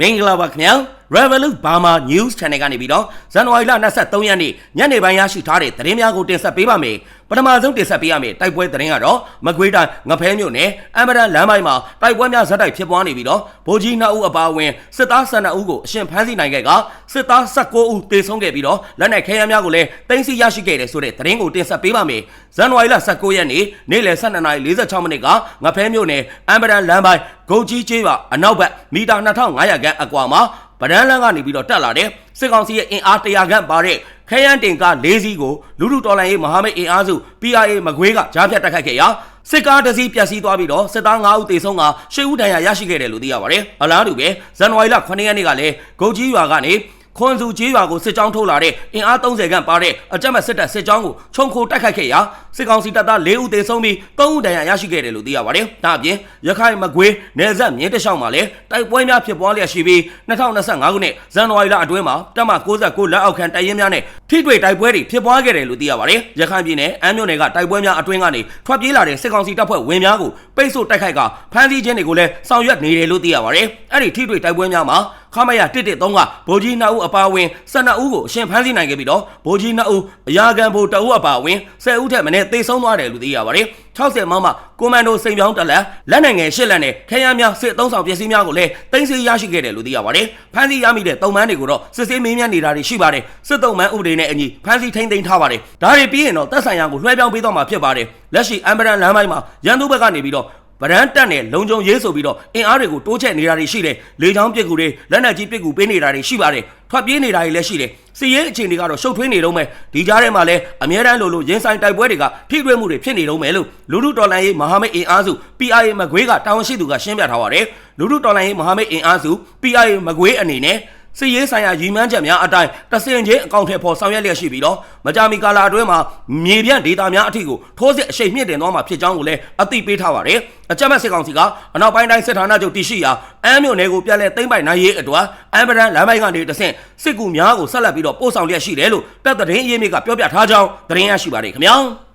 မင်္ဂလာပါခင်ဗျာ Revolut Burma News Channel ကနေပြီးတော့ဇန်နဝါရီလ23ရက်နေ့ညနေပိုင်းရရှိထားတဲ့သတင်းများကိုတင်ဆက်ပေးပါမယ်ပထမဆုံးတင်ဆက်ပေးရမယ့်တိုက်ပွဲသတင်းကတော့မကွေးတိုင်းငဖဲမြို့နယ်အမရန်လမ်းပိုင်းမှာတိုက်ပွဲများဇက်တိုက်ဖြစ်ပွားနေပြီးတော့ဗိုလ်ကြီး2ဦးအပါအဝင်စစ်သား12ဦးကိုအရှင်ဖမ်းဆီးနိုင်ခဲ့ကစစ်သား19ဦးတေဆုံးခဲ့ပြီးတော့လက်နက်ခဲယမ်းများကိုလည်းတင်စီရရှိခဲ့တယ်ဆိုတဲ့သတင်းကိုတင်ဆက်ပေးပါမယ်ဇန်နဝါရီလ19ရက်နေ့နေ့လယ်12:46မိနစ်ကငဖဲမြို့နယ်အမရန်လမ်းပိုင်းဂုတ်ကြီးကျေးပါအနောက်ဘက်မီတာ2500ခန့်အကွာမှာ ဗဒန်းလန်းကနေပြီးတော့တက်လာတဲ့စစ်ကောင်စီရဲ့အင်အား100ခန့်ပါတဲ့ခရမ်းတင်ကား၄စီးကိုလူလူတော်လိုင်းရေးမဟာမိတ်အင်အားစု PRA မကွေးကကြားဖြတ်တိုက်ခိုက်ခဲ့ရာစစ်ကားတစ်စီးပျက်စီးသွားပြီးတော့စစ်သား9ဦးသေဆုံးက10ဦးဒဏ်ရာရရှိခဲ့တယ်လို့သိရပါတယ်။အလားတူပဲဇန်နဝါရီလ9ရက်နေ့ကလည်းဂုတ်ကြီးရွာကနေ ခွန်စုကြီးရွာကိုစစ်ကြောင်းထုတ်လာတဲ့အင်အား30ခန့်ပါတဲ့အကြမ်းမဲ့စစ်တပ်စစ်ကြောင်းကိုခြုံခိုတိုက်ခိုက်ခဲ့ရာစစ်ကောင်စီတပ်သား4ဦးသေဆုံးပြီး3ဦးဒဏ်ရာရရှိခဲ့တယ်လို့သိရပါတယ်။ဒါအပြင်ရခိုင်မကွေးနယ်စပ်မြင်းတလျှောက်မှာလည်းတိုက်ပွဲများဖြစ်ပွားလျက်ရှိပြီး2025ခုနှစ်ဇန်နဝါရီလအတွင်းမှာတပ်မ69လက်အောက်ခံတိုက်ရင်များနဲ့ထိတွေ့တိုက်ပွဲတွေဖြစ်ပွားခဲ့တယ်လို့သိရပါတယ်။ရခိုင်ပြည်နယ်အမ်းမြို့နယ်ကတိုက်ပွဲများအတွင်းကနေထွက်ပြေးလာတဲ့စစ်ကောင်စီတပ်ဖွဲ့ဝင်များကိုပိတ်ဆို့တိုက်ခိုက်ကဖမ်းဆီးခြင်းတွေကိုလည်းဆောင်ရွက်နေတယ်လို့သိရပါတယ်။အဲ့ဒီထိတွေ့တိုက်ပွဲများမှာ ခမရ113ကဗိုလ်ကြီး2ဦးအပါအဝင်12ဦးကိုအရှင်ဖမ်းဆီးနိုင်ခဲ့ပြီးတော့ဗိုလ်ကြီး2ဦးအရာခံဗိုလ်2ဦးအပါအဝင်10ဦးထက်မနည်းသေဆုံးသွားတယ်လို့သိရပါတယ်60မမကွန်မန်ဒိုစိန်ပြောင်းတက်လက်လက်နိုင်ငယ်ရှစ်လက်နဲ့ခဲယမ်းများစစ်သုံးဆောင်ပစ္စည်းများကိုလည်းတင်စီရရှိခဲ့တယ်လို့သိရပါတယ်ဖမ်းဆီးရမိတဲ့တုံမန်းတွေကိုတော့စစ်ဆေးမင်းမြန်းနေတာတွေရှိပါတယ်စစ်တုံမန်းဥပဒေနဲ့အညီဖမ်းဆီးထိန်းသိမ်းထားပါတယ်ဒါတွေပြီးရင်တော့တပ်ဆိုင်ရာကိုလွှဲပြောင်းပေးတော့မှာဖြစ်ပါတယ်လက်ရှိအမ်ဘရန်လမ်းပိုင်းမှာရန်သူဘက်ကနေပြီးတော့ ဗရန်တက်နဲ့လုံခြုံရေးဆိုပြီးတော့အင်အားတွေကိုတိုးချဲ့နေတာတွေရှိတယ်လေချောင်းပစ်ကူတွေလက်နက်ကြီးပစ်ကူပေးနေတာတွေရှိပါတယ်ထွက်ပြေးနေတာတွေလည်းရှိတယ်စီရေးအခြေအနေကတော့ရှုပ်ထွေးနေတော့မယ်ဒီကြားထဲမှာလည်းအများတန်းလိုလိုရင်းဆိုင်တိုက်ပွဲတွေကထိတွေ့မှုတွေဖြစ်နေတော့မယ်လို့လူလူတော်လန်ရေးမဟာမိတ်အင်အားစု PIA မကွေးကတာဝန်ရှိသူကရှင်းပြထားပါတယ်လူလူတော်လန်ရေးမဟာမိတ်အင်အားစု PIA မကွေးအနေနဲ့ စီရေးဆိုင်ရာရည်မှန်းချက်များအတိုင်းတဆင်ချင်းအကောင့်ထဲပေါ်ဆောင်ရွက်လျက်ရှိပြီးတော့မကြာမီကာလအတွင်းမှာမြေပြန့်ဒေတာများအထိကိုထိုးစစ်အရှိန်မြင့်တင်သွားမှာဖြစ်ကြောင်းကိုလည်းအသိပေးထားပါတယ်။အကြမ်းမဲ့စစ်ကောင်စီကအနောက်ပိုင်းတိုင်းစစ်ဌာနချုပ်တရှိရာအမ်းမြို့နယ်ကိုပြန်လည်သိမ်းပိုက်နိုင်ရေးအတွက်အမ်ဘရန်လမ်းပိုင်းကနေတဆင့်စစ်ကူများကိုဆက်လက်ပြီးတော့ပို့ဆောင်လျက်ရှိတယ်လို့တပ်သတင်းအရေးမြစ်ကပြောပြထားကြောင်းသတင်းရရှိပါတယ်ခင်ဗျာ။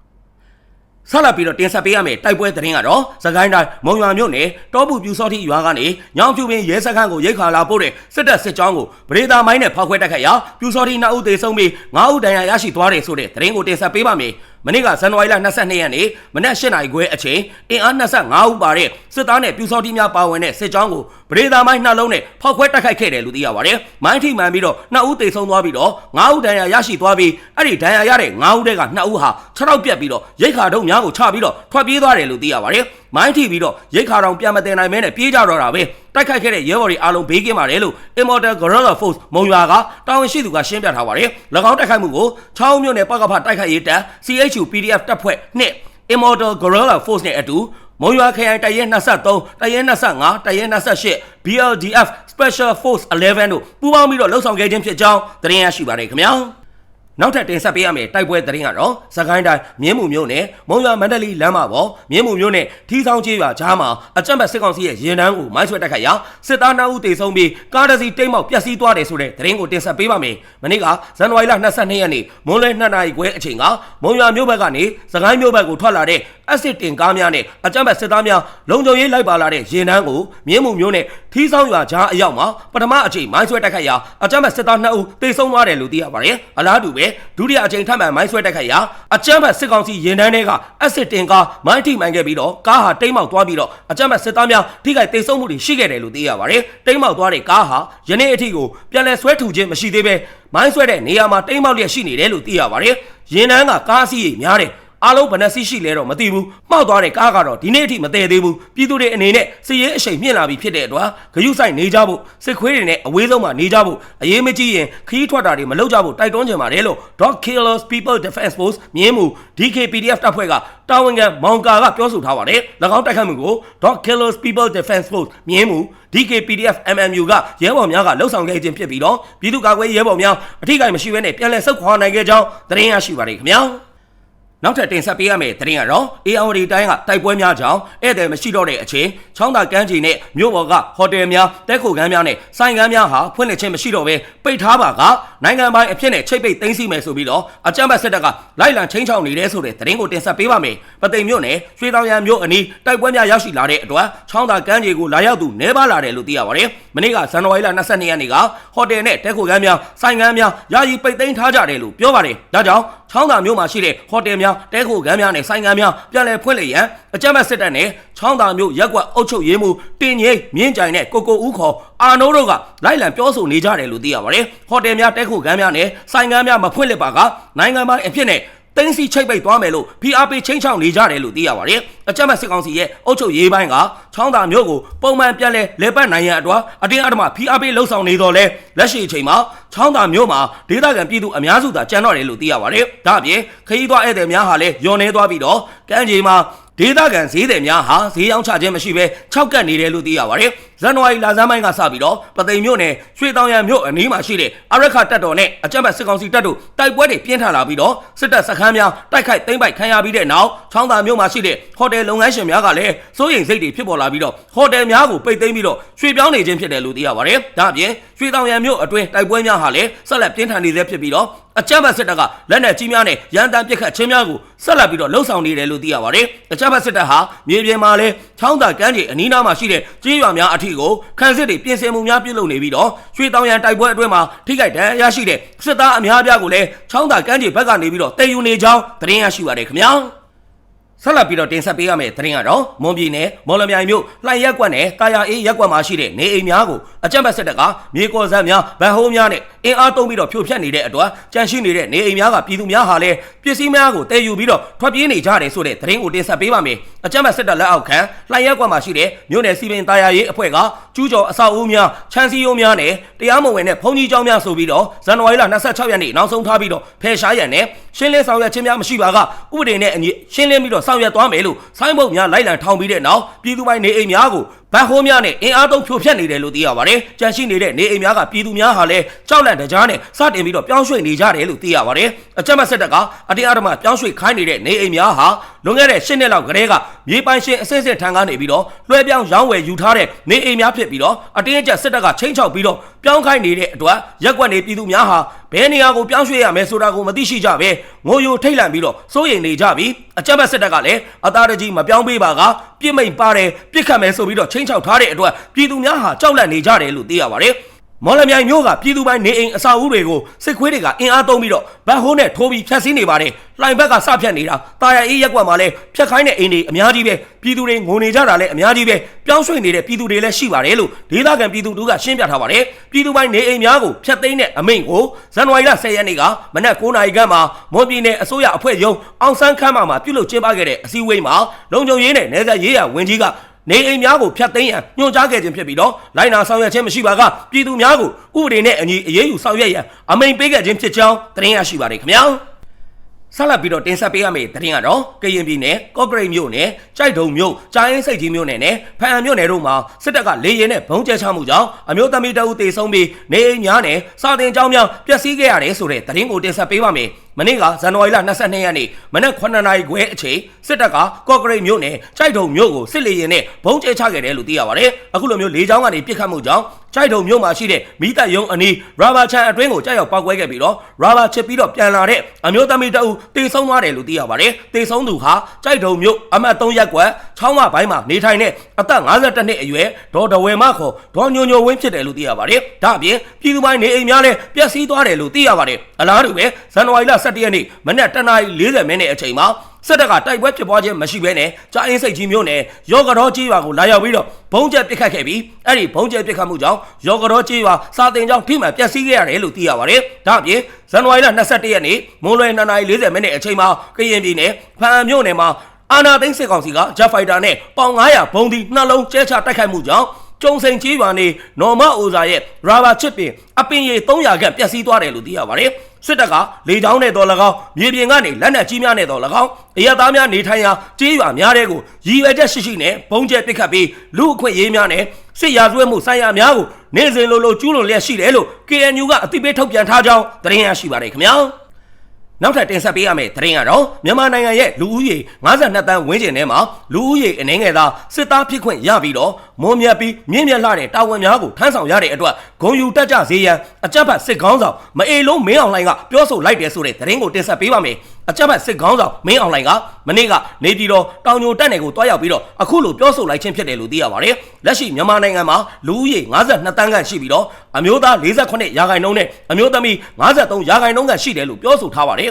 ဆက်လက်ပြီးတော့တင်ဆက်ပေးရမယ့်တိုက်ပွဲသတင်းကတော့စကိုင်းတိုင်းမုံရွာမြို့နယ်တောပူပြူစောတိရွာကနေညောင်ဖြူပင်ရဲစခန်းကိုရိတ်ခါလာပို့တဲ့စစ်တပ်စစ်ကြောင်းကိုဗရေတာမိုင်းနဲ့ဖောက်ခွဲတိုက်ခိုက်ရာပြူစောတိ2ဦးသေဆုံးပြီး9ဦးဒဏ်ရာရရှိသွားတယ်ဆိုတဲ့သတင်းကိုတင်ဆက်ပေးပါမယ်။ မနေ့ကဇန်နဝါရီလ22ရက်နေ့မနက်၈နာရီခွဲအချိန်အင်အား25ဦးပါတဲ့စစ်သားနဲ့ပြူစောတိများပါဝင်တဲ့စစ်ကြောင်းကိုဗရေတာမိုင်းနှလုံးနဲ့ဖောက်ခွဲတိုက်ခိုက်ခဲ့တယ်လို့သိရပါတယ်။မိုင်းထိမှန်ပြီးတော့2ဦးသေဆုံးသွားပြီးတော့9ဦးဒဏ်ရာရရှိသွားပြီးအဲ့ဒီဒဏ်ရာရတဲ့9ဦးတဲက2ဦးဟာ6ထောက်ပြက်ပြီးတော့ရိတ်ခါတုံးများကိုချပြီးတော့ထွက်ပြေးသွားတယ်လို့သိရပါတယ်။ မိုင်းထိပြီးတော့ရိတ်ခါတောင်ပြန်မတင်နိုင်မဲနဲ့ပြေးကြတော့တာပဲတိုက်ခိုက်ခဲ့တဲ့ရဲဘော်တွေအားလုံးဘေးကင်းပါတယ်လို့ Immortal Guerrilla Force မုံရွာကတာဝန်ရှိသူကရှင်းပြထားပါတယ်၎င်းတိုက်ခိုက်မှုကိုချောင်းမြို့နယ်ပကဖတိုက်ခိုက်ရေးတပ် CHU PDF တပ်ဖွဲ့နှင့် Immortal Guerrilla Force နဲ့အတူမုံရွာခရိုင်တရဲ23တရဲ25တရဲ28 BLDF Special Force 11တို့ပူးပေါင်းပြီးတော့လှုပ်ဆောင်ခဲ့ခြင်းဖြစ်ကြောင်းသတင်းရရှိပါတယ်ခင်ဗျာ နောက်ထပ်တင်ဆက်ပေးရမယ့်တိုက်ပွဲသတင်းကတော့စကိုင်းတိုင်းမြင်းမှုမြို့နယ်မုံရွာမန္တလေးလမ်းမပေါ်မြင်းမှုမြို့နယ်ထီဆောင်ကျေးရွာကြားမှာအကြမ်းဖက်စစ်ကောင်စီရဲ့ရင်တန်းကိုမိုင်းဆွဲတိုက်ခိုက်ရာစစ်သားနှုတ်ဦးတေဆုံးပြီးကားတစ်စီးတိတ်မောက်ပျက်စီးသွားတယ်ဆိုတဲ့သတင်းကိုတင်ဆက်ပေးပါမယ်။မနေ့ကဇန်နဝါရီလ22ရက်နေ့မွန်းလွဲ2နာရီခွဲအချိန်ကမုံရွာမြို့ဘက်ကနေစကိုင်းမြို့ဘက်ကိုထွက်လာတဲ့အစစ်တင်ကားများနဲ့အကြမ်းဖက်စစ်သားများလုံခြုံရေးလိုက်ပါလာတဲ့ရင်တန်းကိုမြင်းမှုမြို့နယ်ထီဆောင်ရွာကြားအရောက်မှာပထမအချိန်မိုင်းဆွဲတိုက်ခိုက်ရာအကြမ်းဖက်စစ်သား2ဦးတေဆုံးသွားတယ်လို့သိရပါတယ်။အလားတူပဲဒုတိယအချိန်ထပ်မံမိုင်းဆွဲတိုက်ခိုက်ရာအကြမ်းဖက်စစ်ကောင်စီရင်တန်းတွေကအစစ်တင်ကားမိုင်းထိမှန်ခဲ့ပြီးတော့ကားဟာတိမ်းမောက်သွားပြီးတော့အကြမ်းဖက်စစ်သားများထိခိုက်ဒေဆုံးမှုတွေရှိခဲ့တယ်လို့သိရပါတယ်။တိမ်းမောက်သွားတဲ့ကားဟာယနေ့အထိကိုပြန်လည်ဆွဲထုတ်ခြင်းမရှိသေးပဲမိုင်းဆွဲတဲ့နေရာမှာတိမ်းမောက်လျက်ရှိနေတယ်လို့သိရပါတယ်။ရင်တန်းကကားစီးရိများတယ် အားလုံးဘယ်နှစီးရှိလဲတော့မသိဘူးမှောက်သွားတဲ့ကားကတော့ဒီနေ့အထိမတည်သေးဘူးပြည်သူတွေအနေနဲ့စစ်ရေးအရှိန်မြင့်လာပြီဖြစ်တဲ့အတွက်ဂယုဆိုင်နေကြဖို့စစ်ခွေးတွေနဲ့အဝေးဆုံးမှာနေကြဖို့အရေးမကြီးရင်ခီးထွက်တာတွေမလုပ်ကြဖို့တိုက်တွန်းကြပါတယ်လို့ Dog Killers People Defense Force မြင်းမှု DKPDF တပ်ဖွဲ့ကတာဝန်ခံမောင်ကာကပြောဆိုထားပါတယ်၎င်းတိုက်ခိုက်မှုကို Dog Killers People Defense Force မြင်းမှု DKPDF MMU ကရဲဘော်များကလှုပ်ဆောင်ခဲ့ခြင်းဖြစ်ပြီးတော့ပြည်သူ့ကာကွယ်ရဲဘော်များအထိကိမရှိဘဲနဲ့ပြန်လည်ဆုတ်ခွာနိုင်ခဲ့ကြောင်းသတင်းရရှိပါတယ်ခင်ဗျာ နောက်ထပ်တင်ဆက်ပေးရမယ့်သတင်းကတော့ AOD တိုင်းကတိုက်ပွဲများကြောင့်ဧည့်သည်မရှိတော့တဲ့အချိန်ချောင်းသာကမ်းခြေနဲ့မြို့ပေါ်ကဟိုတယ်များတဲခိုကမ်းများနဲ့ဆိုင်ကမ်းများဟာဖွင့်လှစ်ခြင်းမရှိတော့ဘဲပိတ်ထားပါကနိုင်ငံပိုင်အဖြစ်နဲ့ချိတ်ပိတ်သိမ်းဆီးမယ်ဆိုပြီးတော့အကြမ်းဖက်စစ်တပ်ကလိုက်လံချင်းချောင်းနေတဲ့ဆိုတဲ့သတင်းကိုတင်ဆက်ပေးပါမယ်။ပသိမ်မြို့နယ်ရွှေတောင်ရံမြို့အနီးတိုက်ပွဲများရောက်ရှိလာတဲ့အတွက်ချောင်းသာကမ်းခြေကိုလာရောက်သူနေပါလာတယ်လို့သိရပါတယ်။မနေ့ကဇန်နဝါရီလ22ရက်နေ့ကဟိုတယ်နဲ့တဲခိုကမ်းများဆိုင်ကမ်းများယာယီပိတ်သိမ်းထားကြတယ်လို့ပြောပါတယ်။ဒါကြောင့် ချောင်းသာမြို့မှာရှိတဲ့ဟိုတယ်များတဲခိုကမ်းများနဲ့ဆိုင်ကမ်းများပြန်လည်ဖွင့်လှစ်ရန်အကြမ်းဖက်စစ်တပ်နဲ့ချောင်းသာမြို့ရက်ကွက်အုပ်ချုပ်ရေးမှူးတင်ငိမ့်မြင့်ကြိုင်နဲ့ကိုကိုဦးခေါ်အာနိုးတို့ကလိုက်လံပြောဆိုနေကြတယ်လို့သိရပါတယ်။ဟိုတယ်များတဲခိုကမ်းများနဲ့ဆိုင်ကမ်းများမဖွင့်လှစ်ပါကနိုင်ငံပိုင်အဖြစ်နဲ့ တင်းစီချိတ်ပိတ်သွားမယ်လို့ PRP ချင်းချောင်းနေကြတယ်လို့သိရပါတယ်။အကြမ်းဖက်စစ်ကောင်စီရဲ့အုပ်ချုပ်ရေးပိုင်းကချောင်းသာမြို့ကိုပုံမှန်ပြန်လဲလေပတ်နိုင်ရန်အတွက်အတင်းအဓမ္မ PRP လှုပ်ဆောင်နေတော့လဲလက်ရှိအချိန်မှာချောင်းသာမြို့မှာဒေသခံပြည်သူအများစုသာကြံတော့တယ်လို့သိရပါတယ်။ဒါအပြင်ခရီးသွားဧည့်သည်များဟာလည်းယွန်နေသွားပြီးတော့ကမ်းခြေမှာ ဒေသခံဈေးသည်များဟာဈေးရောင်းချခြင်းမရှိဘဲခြောက်ကပ်နေတယ်လို့သိရပါတယ်။ဇန်နဝါရီလဆန်းပိုင်းကစပြီးတော့ပသိမ်မြို့နယ်ရွှေတောင်ရံမြို့အနီးမှာရှိတဲ့အရက်ခတပ်တော်နဲ့အကြမ်းဖက်စစ်ကောင်စီတပ်တို့တိုက်ပွဲတွေပြင်းထန်လာပြီးတော့စစ်တပ်စခန်းများတိုက်ခိုက်သိမ်းပိုက်ခံရပြီးတဲ့နောက်ချောင်းသာမြို့မှာရှိတဲ့ဟိုတယ်လုပ်ငန်းရှင်များကလည်းစိုးရိမ်စိတ်တွေဖြစ်ပေါ်လာပြီးတော့ဟိုတယ်များကိုပိတ်သိမ်းပြီးတော့ရွှေပြောင်းနေခြင်းဖြစ်တယ်လို့သိရပါတယ်။ဒါအပြင်ရွှေတောင်ရံမြို့အတွင်းတိုက်ပွဲများဟာလည်းဆက်လက်ပြင်းထန်နေသေးဖြစ်ပြီးတော့ အကြမ်းဖက်စစ်တပ်ကလက်နက်ကြီးများနဲ့ရန်တမ်းပစ်ခတ်ခြင်းများကိုဆက်လက်ပြီးတော့လှုံ့ဆော်နေတယ်လို့သိရပါတယ်။အကြမ်းဖက်စစ်တပ်ဟာမြေပြင်မှာလည်းချောင်းသာကမ်းခြေအနီးနားမှာရှိတဲ့ကြေးရွာများအထိကိုခန်းစစ်တွေပြင်ဆင်မှုများပြုလုပ်နေပြီးတော့ရွှေတောင်ရန်တိုက်ပွဲအတွင်းမှာထိခိုက်ဒဏ်ရာရရှိတဲ့စစ်သားအများအပြားကိုလည်းချောင်းသာကမ်းခြေဘက်ကနေပြီးတော့တည်ယူနေကြောင်းသတင်းရရှိပါတယ်ခင်ဗျာ။ ဆက်လက်ပြီးတော့တင်ဆက်ပေးရမယ့်သတင်းကတော့မွန်ပြည်နယ်မော်လမြိုင်မြို့လှိုင်ရက်ကွက်နဲ့တာယာအေးရက်ကွက်မှာရှိတဲ့နေအိမ်များကိုအကြမ်းဖက်စစ်တပ်ကမြေကော်စမ်းများဗန်ဟိုးများနဲ့အင်အားသုံးပြီးတော့ဖြိုဖျက်နေတဲ့အတွက်ကြန့်ရှိနေတဲ့နေအိမ်များကပြည်သူများဟာလည်းပစ္စည်းများကိုတည်ယူပြီးတော့ထွက်ပြေးနေကြတယ်ဆိုတဲ့သတင်းကိုတင်ဆက်ပေးပါမယ်။အကြမ်းဖက်စစ်တပ်လက်အောက်ခံလှိုင်ရက်ကွက်မှာရှိတဲ့မြို့နယ်စီပင်တာယာရေးအဖွဲ့ကကျူးကျော်အဆောက်အဦများချမ်းစီယုံများနဲ့တရားမဝင်တဲ့ဘုံကြီးကျောင်းများဆိုပြီးတော့ဇန်နဝါရီလ26ရက်နေ့နောက်ဆုံးထားပြီးတော့ဖယ်ရှားရန်နဲ့ရှင်းလင်းဆောင်ရွက်ခြင်းများမရှိပါကဥပဒေနဲ့အညီရှင်းလင်းပြီးတော့ဆောင်ရွက်သွားမယ်လို့ဆိုင်းဘုတ်များလိုက်လံထောင်ပြီးတဲ့နောက်ပြည်သူပိုင်းနေအိမ်များကို ဗတ်ဟိုးများနဲ့အင်အားသုံးဖြိုဖျက်နေတယ်လို့သိရပါတယ်။ကြန့်ရှိနေတဲ့နေအိမ်များကပြည်သူများဟာလည်းကြောက်လန့်တကြားနဲ့စတင်ပြီးတော့ပြောင်းရွှေ့နေကြတယ်လို့သိရပါတယ်။အကြမ်းဖက်စစ်တပ်ကအတရားဓမ္မပြောင်းရွှေ့ခိုင်းနေတဲ့နေအိမ်များဟာလွန်ခဲ့တဲ့၈နှစ်လောက်ကတည်းကမြေပိုင်ရှင်အစစ်စစ်ထံကနေပြီးတော့လွှဲပြောင်းရောင်းဝယ်ယူထားတဲ့နေအိမ်များဖြစ်ပြီးတော့အတင်းအကျပ်စစ်တပ်ကချိန်ချောက်ပြီးတော့ပြောင်းခိုင်းနေတဲ့အတွက်ရက်ကွက်နေပြည်သူများဟာဘယ်နေရာကိုပြောင်းရွှေ့ရမယ်ဆိုတာကိုမသိရှိကြပဲငိုယိုထိတ်လန့်ပြီးတော့စိုးရိမ်နေကြပြီးအကြမ်းဖက်စစ်တပ်ကလည်းအသားတကြီးမပြောင်းပေးပါက ပြစ်မိန်ပါတယ်ပြစ်ခတ်မယ်ဆိုပြီးတော့ချိန်ချောက်ထားတဲ့အတွက်ပြည်သူများဟာကြောက်လန့်နေကြတယ်လို့သိရပါတယ် မော်လမြိုင်မြို့ကပြည်သူပိုင်းနေအိမ်အဆောက်အဦတွေကိုစစ်ခွေးတွေကအင်အားသုံးပြီးတော့ဗတ်ဟိုးနဲ့ထိုးပြီးဖျက်ဆီးနေပါတယ်။လှိုင်ဘက်ကစဖြတ်နေတာတာယာအေးရက်ကွက်မှာလည်းဖျက်ခိုင်းတဲ့အိမ်တွေအများကြီးပဲပြည်သူတွေငိုနေကြတာလည်းအများကြီးပဲပြောင်းရွှေ့နေတဲ့ပြည်သူတွေလည်းရှိပါတယ်လို့ဒေသခံပြည်သူတို့ကရှင်းပြထားပါတယ်။ပြည်သူပိုင်းနေအိမ်များကိုဖျက်သိမ်းတဲ့အမိန့်ကိုဇန်နဝါရီလ10ရက်နေ့ကမနက်9နာရီခန့်မှာမွန်ပြည်နယ်အစိုးရအဖွဲ့ရုံးအောင်ဆန်းခမ်းမှာပြုလုပ်ကျင်းပခဲ့တဲ့အစည်းအဝေးမှာလုံခြုံရေးနဲ့နယ်စပ်ရေးရာဝန်ကြီးက နေအိမ်များကိုဖျက်သိမ်းရန်ညွှန်ကြားခဲ့ခြင်းဖြစ်ပြီးတော့လိုင်းနာဆောင်ရွက်ခြင်းမရှိပါကပြည်သူများကိုဥပဒေနဲ့အညီအရေးယူဆောင်ရွက်ရန်အမိန့်ပေးခဲ့ခြင်းဖြစ်ကြောင်းသတင်းရရှိပါတယ်ခင်ဗျာဆက်လက်ပြီးတော့တင်ဆက်ပေးရမယ့်သတင်းကတော့ကရင်ပြည်နယ်ကော့ဂရိတ်မြို့နယ်ကြိုက်တုံမြို့ကြာရင်စိတ်ကြီးမြို့နယ်နဲ့ဖန်အံမြို့နယ်တို့မှာစစ်တပ်ကလေရင်နဲ့ဘုံကျဲချမှုကြောင့်အမျိုးသမီးတအုပ်တေဆုံးပြီးနေအိမ်များနဲ့စာတင်ကျောင်းများပျက်စီးခဲ့ရတယ်ဆိုတဲ့သတင်းကိုတင်ဆက်ပေးပါမယ်။မနေ့ကဇန်နဝါရီလ22ရက်နေ့မနက်9နာရီခွဲအချိန်စစ်တပ်ကကော့ဂရိတ်မြို့နယ်ကြိုက်တုံမြို့ကိုစစ်လေရင်နဲ့ဘုံကျဲချခဲ့တယ်လို့သိရပါတယ်။အခုလိုမျိုးလေကြောင်းကနေပစ်ခတ်မှုကြောင့်ကြိုက်တုံမြို့မှာရှိတဲ့မိသက်ယုံအနီးရာဘာချန်အတွင်းကိုကြောက်ရောက်ပောက်ကွဲခဲ့ပြီးတော့ရာဘာချစ်ပြီးတော့ပြန်လာတဲ့အမျိုးသမီးတအုပ်တေဆုံးသွားတယ်လို့သိရပါတယ်။တေဆုံးသူဟာကြိုက်တုံမြို့အမှတ်3ရပ်ကွက် ချောင်းမပိုင်းမှာနေထိုင်တဲ့အသက်52နှစ်အရွယ်ဒေါ်ဒဝဲမခေါ်ဒေါ်ညိုညိုဝင်းဖြစ်တယ်လို့သိရပါတယ်။ဒါအပြင်ပြည်သူပိုင်းနေအိမ်များလည်းပျက်စီးသွားတယ်လို့သိရပါတယ်။အလားတူပဲဇန်နဝါရီလ17ရက်နေ့မနက်10:40မိနစ်အချိန်မှာစစ်တပ်ကတိုက်ပွဲဖြစ်ပွားခြင်းမရှိဘဲနဲ့ကြာအင်းစိတ်ကြီးမျိုးနဲ့ရော့ကတော်ကြီးရွာကိုလာရောက်ပြီးတော့ဘုံကျက်ပစ်ခတ်ခဲ့ပြီးအဲ့ဒီဘုံကျက်ပစ်ခတ်မှုကြောင့်ရော့ကတော်ကြီးရွာစာတင်ကြောင့်ထိမှန်ပျက်စီးခဲ့ရတယ်လို့သိရပါတယ်။ဒါအပြင်ဇန်နဝါရီလ22ရက်နေ့မွန်လွယ်2:40မိနစ်အချိန်မှာကရင်ပြည်နယ်ဖန်မြို့နယ်မှာ အာနာသိန်းစစ်ကောင်စီကဂျက်ဖိုက်တာနဲ့ပေါင်900ဘုံဒီနှလုံးကျဲချတိုက်ခိုက်မှုကြောင့်ကျုံစိန်ကြီးရွာနေနော်မအိုဇာရဲ့ရာဘာချစ်ပင်အပင်ရည်300ခန့်ပျက်စီးသွားတယ်လို့သိရပါတယ်။စစ်တပ်ကလေကြောင်းနဲ့တော်၎င်းမြေပြင်ကနေလက်နက်ကြီးများနဲ့တော်၎င်းအရသားများနေထိုင်ရာကြီးရွာများတဲ့ကိုရည်ရွယ်ချက်ရှိရှိနဲ့ဘုံကျဲပစ်ခတ်ပြီးလူအခွင့်ရေးများနဲ့စစ်ရာဇဝတ်မှုဆိုင်ရာများကိုနေစဉ်လိုလိုကျူးလွန်လျက်ရှိတယ်လို့ KNU ကအသိပေးထုတ်ပြန်ထားကြောင်းသတင်းရရှိပါတယ်ခင်ဗျာ။ နောက်ထပ်တင်ဆက်ပေးရမယ့်သတင်းကတော့မြန်မာနိုင်ငံရဲ့လူဦးရေ52တန်းဝန်းကျင်ထဲမှာလူဦးရေအနေငယ်သာစစ်သားဖြစ်ခွင့်ရပြီးတော့မွန်မြတ်ပြီးမြင့်မြတ်လာတဲ့တာဝန်များကိုထမ်းဆောင်ရတဲ့အတွက်ဂုံယူတက်ကြစေရန်အကြက်ဖတ်စစ်ကောင်းဆောင်မအေလုံးမင်းအောင်လှိုင်ကပြောဆိုလိုက်တယ်ဆိုတဲ့သတင်းကိုတင်ဆက်ပေးပါမယ်အကြက်ဖတ်စစ်ကောင်းဆောင်မင်းအောင်လှိုင်ကမနေ့ကနေပြည်တော်တောင်ညိုတက်နယ်ကိုတွားရောက်ပြီးတော့အခုလိုပြောဆိုလိုက်ခြင်းဖြစ်တယ်လို့သိရပါတယ်လက်ရှိမြန်မာနိုင်ငံမှာလူဦးရေ52တန်းခန့်ရှိပြီးတော့အမျိုးသား48ရာခိုင်နှုန်းနဲ့အမျိုးသမီး53ရာခိုင်နှုန်းခန့်ရှိတယ်လို့ပြောဆိုထားပါတယ်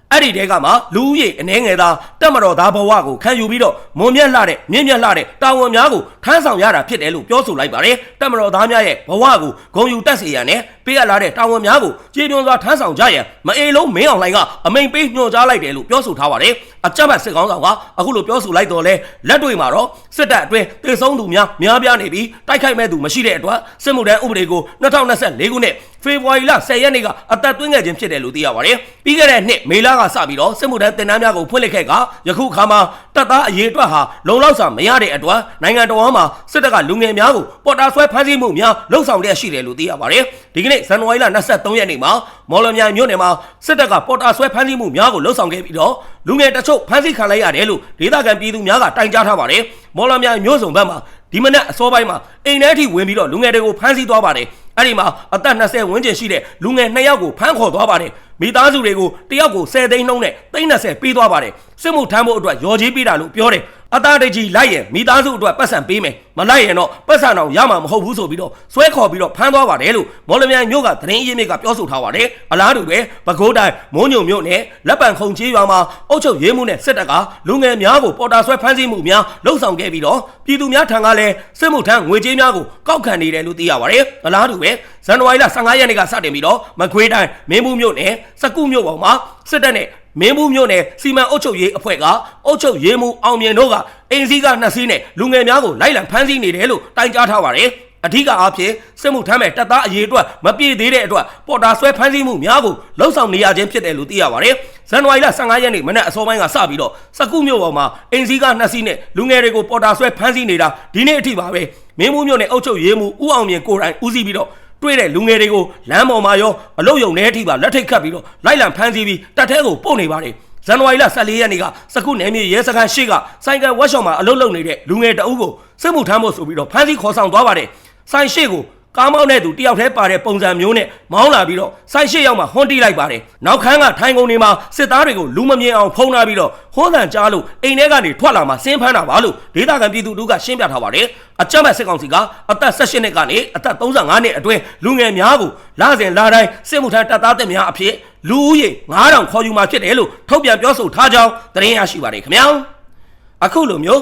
အဲ့ဒီတဲကမှလူဦးရေအနေငယ်သားတက်မတော်သားဘဝကိုခံယူပြီးတော့မွန်မြတ်လှတဲ့မြင့်မြတ်လှတဲ့တာဝန်များကိုထမ်းဆောင်ရတာဖြစ်တယ်လို့ပြောဆိုလိုက်ပါတယ်တက်မတော်သားများရဲ့ဘဝကိုဂုံယူတက်စေရန်နဲ့ပေးအပ်လာတဲ့တာဝန်များကိုကျေပွန်စွာထမ်းဆောင်ကြရန်မအေလုံးမင်းအောင်လှိုင်ကအမိန်ပေးညွှန်ကြားလိုက်တယ်လို့ပြောဆိုထားပါတယ်အကြမ်းဖက်စစ်ကောင်ဆောင်ကအခုလိုပြောဆိုလိုက်တော့လဲလက်တွေမှာတော့စစ်တပ်အတွင်းတေဆုံးသူများများပြားနေပြီးတိုက်ခိုက်မဲ့သူမရှိတဲ့အတွက်စစ်မှုထမ်းဥပဒေကို2024ခုနှစ်ဖေဖော်ဝါရီလ10ရက်နေ့ကအသက်သွင်းခဲ့ခြင်းဖြစ်တယ်လို့သိရပါတယ်ပြီးခဲ့တဲ့နှစ်မေလကစပြီးတော့စစ်မှုထမ်းတင်တန်းများကိုဖွင့်လှစ်ခဲ့ကယခုအခါမှာတပ်သားအရေးအတွက်ဟာလုံလောက်စွာမရတဲ့အတွက်နိုင်ငံတော်မှာစစ်တပ်ကလူငယ်များကိုပေါ်တာဆွဲဖမ်းဆီးမှုများလှုံ့ဆော်လျက်ရှိတယ်လို့သိရပါတယ်ဒီကနေ့ဇန်နဝါရီလ23ရက်နေ့မှာမော်လမြိုင်မြို့နယ်မှာစစ်တပ်ကပေါ်တာဆွဲဖမ်းဆီးမှုများကိုလှုံ့ဆော်ခဲ့ပြီးတော့လူငယ်တချို့ဖမ်းဆီးခံလိုက်ရတယ်လို့ဒေသခံပြည်သူများကတိုင်ကြားထားပါတယ်မော်လမြိုင်မြို့စုံဘက်မှာဒီမနက်အစောပိုင်းမှာအိမ်ထဲထိဝင်ပြီးတော့လူငယ်တွေကိုဖမ်းဆီးသွားပါတယ်အဲ့ဒီမှာအသက်20ဝန်းကျင်ရှိတဲ့လူငယ်2ယောက်ကိုဖမ်းခေါ်သွားပါတယ် မိသားစုတွေကိုတယောက်ကို10သိန်းနှုန်းနဲ့30ပေးသွားပါတယ် စစ်မှုထမ်းဖို့အတွက်ရော်ကြီးပေးတာလို့ပြောတယ်အသားတကြီးလိုက်ရင်မိသားစုအတွက်ပတ်စံပေးမယ်မလိုက်ရင်တော့ပတ်စံအောင်ရမှာမဟုတ်ဘူးဆိုပြီးတော့ဆွဲခေါ်ပြီးတော့ဖမ်းသွားပါတယ်လို့မော်လမြိုင်မြို့ကသတင်းအရင်းမြစ်ကပြောဆိုထားပါတယ်အလားတူပဲပဲခူးတိုင်းမုံညုံမြို့နယ်လက်ပံခုံချေးရွာမှာအုတ်ချုပ်ရေးမှုနဲ့စစ်တပ်ကလူငယ်များကိုပေါ်တာဆွဲဖမ်းဆီးမှုများလှုံ့ဆော်ခဲ့ပြီးတော့ပြည်သူများထံကလည်းစစ်မှုထမ်းငွေကြေးများကိုကောက်ခံနေတယ်လို့သိရပါတယ်အလားတူပဲဇန်နဝါရီလ15ရက်နေ့ကစတင်ပြီးတော့မခွေးတိုင်းမင်းဘူးမြို့နယ်စကုမြို့ပေါ်မှာစစ်တပ်နဲ့ မင်းဘူးမြို့နယ်စီမံအုပ်ချုပ်ရေးအဖွဲ့ကအုပ်ချုပ်ရေးမှုအောင်မြင်တို့ကအင်စည်းကနှစ်စီးနဲ့လူငယ်များကိုလိုက်လံဖမ်းဆီးနေတယ်လို့တိုင်ကြားထားပါတယ်အဓိကအားဖြင့်စစ်မှုထမ်းမဲ့တပ်သားအရေးအတွက်မပြည့်သေးတဲ့အတွက်ပေါ်တာဆွဲဖမ်းဆီးမှုများကိုလှုံ့ဆော်နေရခြင်းဖြစ်တယ်လို့သိရပါတယ်။ဇန်နဝါရီလ15ရက်နေ့မနက်အစောပိုင်းကစပြီးတော့စကုမြို့ပေါ်မှာအင်စည်းကနှစ်စီးနဲ့လူငယ်တွေကိုပေါ်တာဆွဲဖမ်းဆီးနေတာဒီနေ့အထိပါပဲ။မင်းမှုမြို့နယ်အုပ်ချုပ်ရေးမှုဦးအောင်မြင်ကိုယ်တိုင်ဦးစီးပြီးတော့ တွေ့တဲ့လူငယ်တွေကိုလမ်းပေါ်မှာရောအလုတ်ယုံထဲအထိပါလက်ထိတ်ခတ်ပြီးတော့လိုက်လံဖမ်းဆီးပြီးတပ်ထဲကိုပို့နေပါတယ်ဇန်နဝါရီလ14ရက်နေ့ကစကုနယ်မြေရဲစခန်းရှိကစိုင်းကဝက်ရှော့မှာအလုတ်လုပ်နေတဲ့လူငယ်တအုပ်ကိုစစ်မှုထမ်းဖို့ဆိုပြီးတော့ဖမ်းဆီးခေါ်ဆောင်သွားပါတယ်စိုင်းရှိကို ကားမောင်းတဲ့သူတယောက်တည်းပါတဲ့ပုံစံမျိုးနဲ့မောင်းလာပြီးတော့စိုင်းရှိရောက်မှဟွန်းတိလိုက်ပါတယ်နောက်ခန်းကထိုင်ကုန်တွေမှာစစ်သားတွေကိုလူမမြင်အောင်ဖုံးထားပြီးတော့ဟွန်းတန်ကြားလို့အိမ်ထဲကနေထွက်လာမှဆင်းဖမ်းတာပါလို့ဒေသခံပြည်သူတို့ကရှင်းပြထားပါတယ်အကြမ်းဖက်စစ်ကောင်စီကအသက်18နှစ်ကနေအသက်35နှစ်အတွင်းလူငယ်များကိုလာစဉ်လာတိုင်းစစ်မှုထမ်းတပ်သားတက်များအဖြစ်လူဦးရေ9000ခေါ်ယူมาဖြစ်တယ်လို့ထုတ်ပြန်ပြောဆိုထားကြောင်းသတင်းရရှိပါတယ်ခင်ဗျာအခုလိုမျိုး